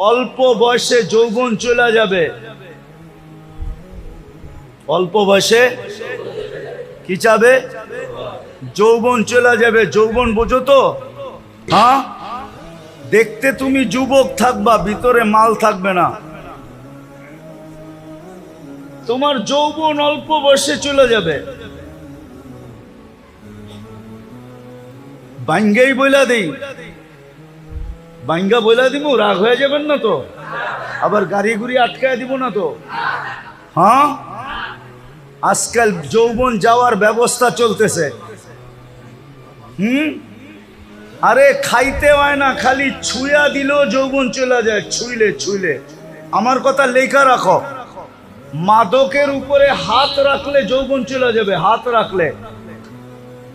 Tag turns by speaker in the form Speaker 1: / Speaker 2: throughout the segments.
Speaker 1: অল্প বয়সে যৌবন চলে যাবে। অল্প বয়সে কি চাবে? যৌবন চলে যাবে। যৌবন বোঝো তো। হ্যাঁ? দেখতে তুমি যুবক থাকবা ভিতরে মাল থাকবে না। তোমার যৌবন অল্প বয়সে চলে যাবে। বাঙ্গেই বইলা দেই। বাঙ্গা বইলা দিব রাগ হয়ে যাবেন না তো। আবার গাড়ি গুড়ি আটকায় দিব না তো। হ্যাঁ? আজকাল যৌবন যাওয়ার ব্যবস্থা চলতেছে। হুম? আরে খাইতে হয় না, খালি ছুঁয়া দিলেও যৌবন চলে যায়, ছুইলে ছুইলে। আমার কথা লেখা রাখো। মাদকের উপরে হাত রাখলে যৌবন চলে যাবে, হাত রাখলে।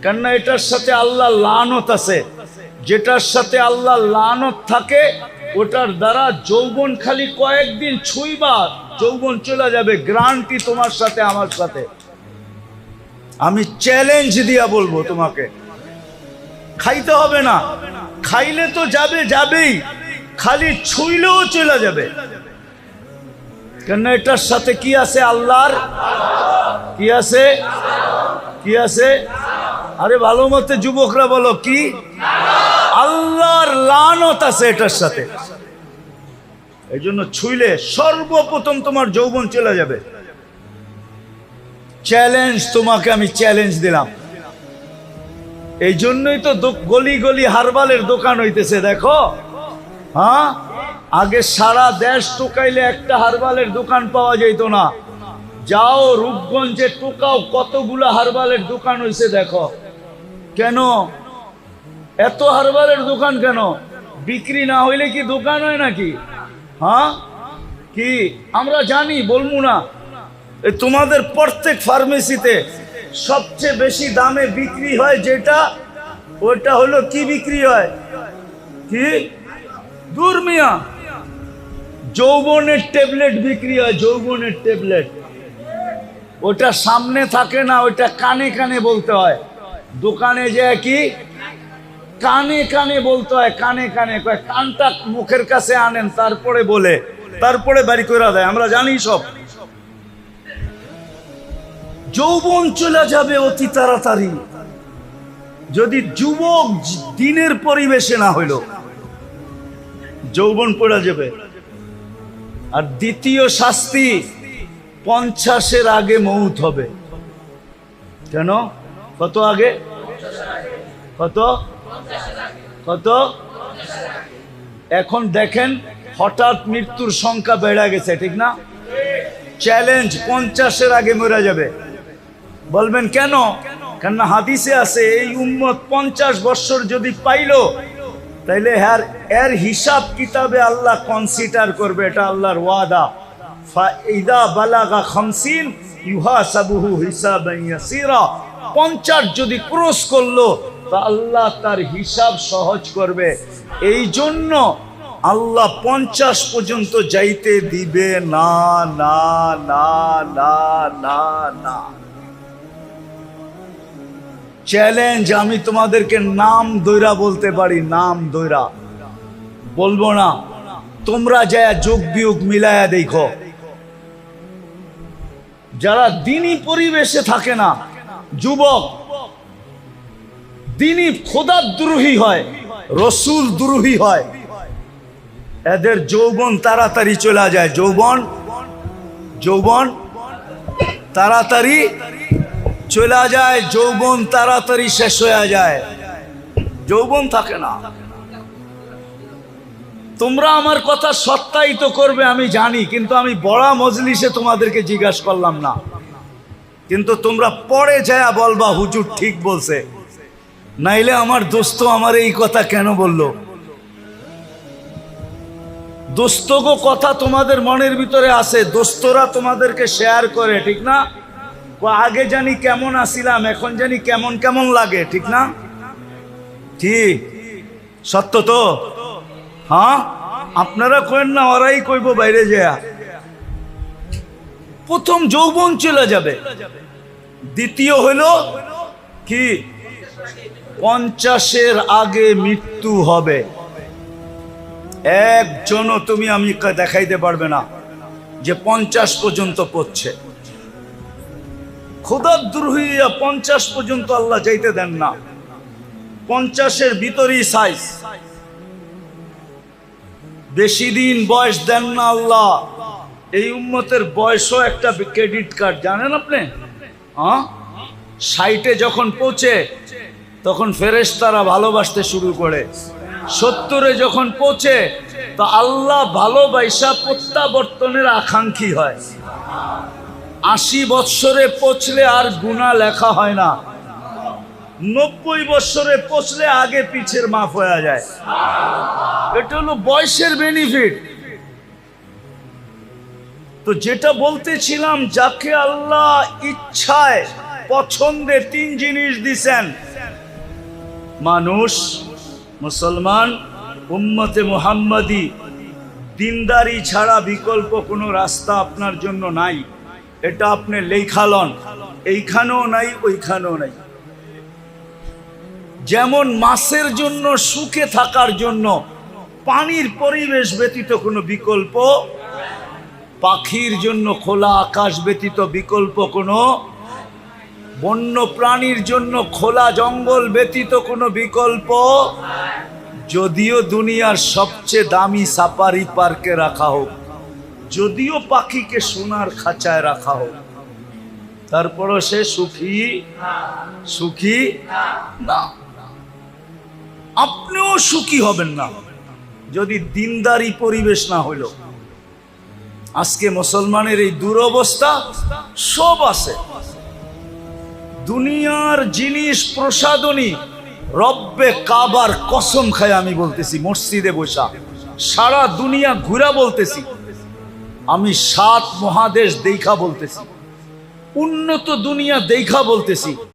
Speaker 1: কেননা এটার সাথে আল্লাহ লানত আছে। যেটার সাথে আল্লাহ লানত থাকে, ওটার দ্বারা যৌবন খালি কয়েকদিন ছুঁইবা, যৌবন চলে যাবে গ্রান্টি তোমার সাথে, আমার সাথে। আমি চ্যালেঞ্জ দিয়া বলব তোমাকে। খাইতে হবে না। খাইলে তো যাবে, যাবেই। খালি ছুঁইলেও চলে যাবে। কেন এটার সাথে কি আছে আল্লাহর? কি আছে? কি আছে? আরে ভালো মতে যুবকরা বলো, কি? আল্লাহর লানত আছে এটার সাথে। এই জন্য ছুইলে সর্বপ্রথম তোমার যৌবন চলে যাবে। চ্যালেঞ্জ তোমাকে আমি চ্যালেঞ্জ দিলাম। এই জন্যই তো গলি গলি হারবালের দোকান হইতেছে, দেখো। হ্যাঁ? আগে সারা দেশ টোকাইলে একটা হারবালের দোকান পাওয়া যেত না। যাও রূপগঞ্জে টোকাও কতগুলা হারবালের দোকান হইছে, দেখো। কেন? এত হারবারের দোকান কেন? বিক্রি না হইলে কি দোকান হয় নাকি? হ্যাঁ? কি? আমরা জানি, বলব না। তোমাদের প্রত্যেক ফার্মেসিতে সবচেয়ে বেশি দামে বিক্রি হয় যেটা ওটা হলো কি বিক্রি হয়? কি? দূর মিয়া। যৌবনের ট্যাবলেট বিক্রি হয়, যৌবনের ট্যাবলেট। ওটা সামনে থাকে না ওটা কানে কানে বলতে হয়। দোকানে যে কি? কানে কানে বলতে হয়, কানে কানে কানটা মুখের কাছে আনেন, তারপরে বলে, তারপরে বাড়ি করে দেয়, আমরা জানি সব। যৌবন চলে যাবে অতি তাড়াতাড়ি। যদি যুবক দিনের পরিবেশে না হইল, যৌবন পড়ে যাবে। আর দ্বিতীয় শাস্তি, পঞ্চাশের আগে মৌত হবে। কেন? কত আগে? কত? কত? এখন দেখেন, হঠাৎ মৃত্যুর সংখ্যা বেড়ে গেছে, ঠিক না? চ্যালেঞ্জ পঞ্চাশের আগে মরে যাবে। বলবেন কেন? কেন হাদিসে আছে, এই উম্মত পঞ্চাশ বৎসর যদি পাইলো, তাইলে হ্যার, এর হিসাব কিতাবে আল্লাহ কনসিডার করবে, এটা আল্লাহর ওয়াদা। ফাইদা খামসিন ইয়াসিরা। পঞ্চাশ যদি ক্রস করল তা আল্লাহ তার হিসাব সহজ করবে। এই জন্য আল্লাহ পঞ্চাশ পর্যন্ত যাইতে দিবে না না না না না না। চ্যালেঞ্জ আমি তোমাদেরকে নাম দৈরা বলতে পারি, নাম দৈরা বলব না, তোমরা যা যোগ বিয়োগ মিলায়া দেখো। যারা দিনই পরিবেশে থাকে না, যুবক দিনই খোদার দ্রোহী হয়, রসুল দ্রোহী হয়। এদের যৌবন তাড়াতাড়ি চলে যায়। যৌবন যৌবন তাড়াতাড়ি চলে যায়। যৌবন তাড়াতাড়ি শেষ হয়ে যায়। যৌবন থাকে না। তোমরা আমার কথা সত্যায়িত করবে, আমি জানি, কিন্তু আমি বড়া মজলিসে তোমাদেরকে জিজ্ঞাসা করলাম না। কিন্তু তোমরা পরে যায় বলবা, হুজুর ঠিক বলছে। নাইলে আমার দোস্ত আমার এই কথা কেন বলল? দোস্তগো কথা তোমাদের মনের ভিতরে আছে, দোস্তরা তোমাদেরকে শেয়ার করে, ঠিক না? আগে জানি কেমন আসিলাম, এখন জানি কেমন কেমন লাগে, ঠিক না? ঠিক। সত্য তো? হ্যাঁ? আপনারা কইন না, ওরাই কইব বাইরে যায়। প্রথম যৌবন চলে যাবে। দ্বিতীয় হলো কি? পঞ্চাশের আগে মৃত্যু হবে। একজনও তুমি আমি দেখাইতে পারবে না, যে পঞ্চাশ পর্যন্ত পড়ছে। খোদার হইয়া পঞ্চাশ পর্যন্ত আল্লাহ যাইতে দেন না। পঞ্চাশের ভিতরই সাইজ বেশি দিন বয়স দেন না আল্লাহ। এই উম্মতের বয়সও একটা ক্রেডিট কার্ড জানেন আপনি? হ্যাঁ? সাইটে যখন পৌঁছে, তখন ফেরেশতারা ভালোবাসতে শুরু করে। সত্তরে যখন পৌঁছে, তো আল্লাহ ভালোবাসা প্রত্যাবর্তনের আকাঙ্ক্ষী হয়। আশি বৎসরে পৌঁছলে আর গুণা লেখা হয় না। নব্বই বৎসরে পৌঁছলে আগে পিছের মাফ হয়ে যায়। এটা হলো বয়সের বেনিফিট তো যেটা বলতেছিলাম, যাকে আল্লাহ ইচ্ছায় পছন্দে তিন জিনিস দিছেন। মানুষ, মুসলমান, উম্মতে মুহাম্মাদি, দিনদারি ছাড়া বিকল্প কোনো রাস্তা আপনার জন্য নাই। এটা আপনি লেখালন এইখানেও নাই, ওইখানেও নাই। যেমন মাছের জন্য, সুখে থাকার জন্য, পানির পরিবেশ ব্যতীত কোনো বিকল্প, পাখির জন্য খোলা আকাশ ব্যতীত বিকল্প কোনো বন্য প্রাণীর জন্য খোলা জঙ্গল ব্যতীত কোনো বিকল্প? যদিও দুনিয়ার সবচেয়ে দামি সাফারি পার্কে রাখা হোক, যদিও পাখিকে সোনার খাঁচায় রাখা হোক। তারপরও সে সুখী? সুখী? না। আপনিও সুখী হবেন না, যদি দিনদারি পরিবেশ না হইল আজকে মুসলমানের এই দুরবস্থা সব আছে। দুনিয়ার জিনিস প্রসাদনী। রব্বে কাবার কসম খায় আমি বলতেছি, মসজিদে বসা। সারা দুনিয়া ঘুরা বলতেছি। আমি সাত মহাদেশ দেখা বলতেছি। উন্নত দুনিয়া দেখা বলতেছি।